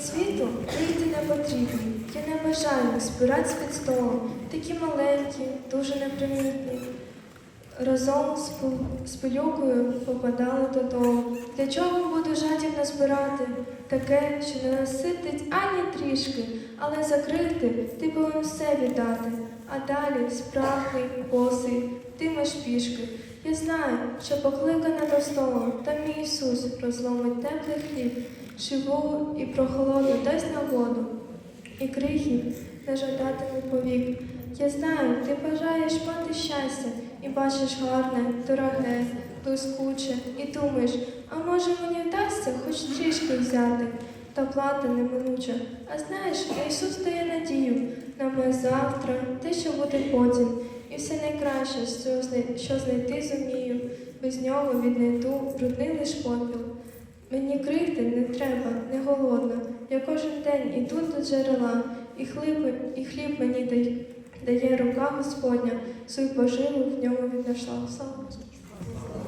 Світу вийти не потрібно. Я не бажаю збирати з-під столу. Такі маленькі, дуже непримітні. Разом з, пил- пилюкою попадали додому. Для чого буду жадібно збирати? Таке, що не наситить ані трішки, але закрити ти повинен все віддати. А далі спраглий, босий, тимеш пішки. Я знаю, що покликана до столу, та мій Ісус розломить теплий хліб, живу і прохолоду дасть на воду, і крихів не жадатиме повік. Я знаю, ти бажаєш мати щастя і бачиш гарне, дороге, блискуче, і думаєш, а може мені вдасться хоч трішки взяти, та плата неминуча. А знаєш, Ісус дає надію на моє завтра, те, що буде потім, і все найкраще, що знайти зумію, без нього віднайду брудний лиш попіл. Мені крихти не треба, не голодна. Я кожен день іду до джерела, і хліб, і хліб мені дає, дає рука Господня, свою поживу в ньому віднайшла. Слава.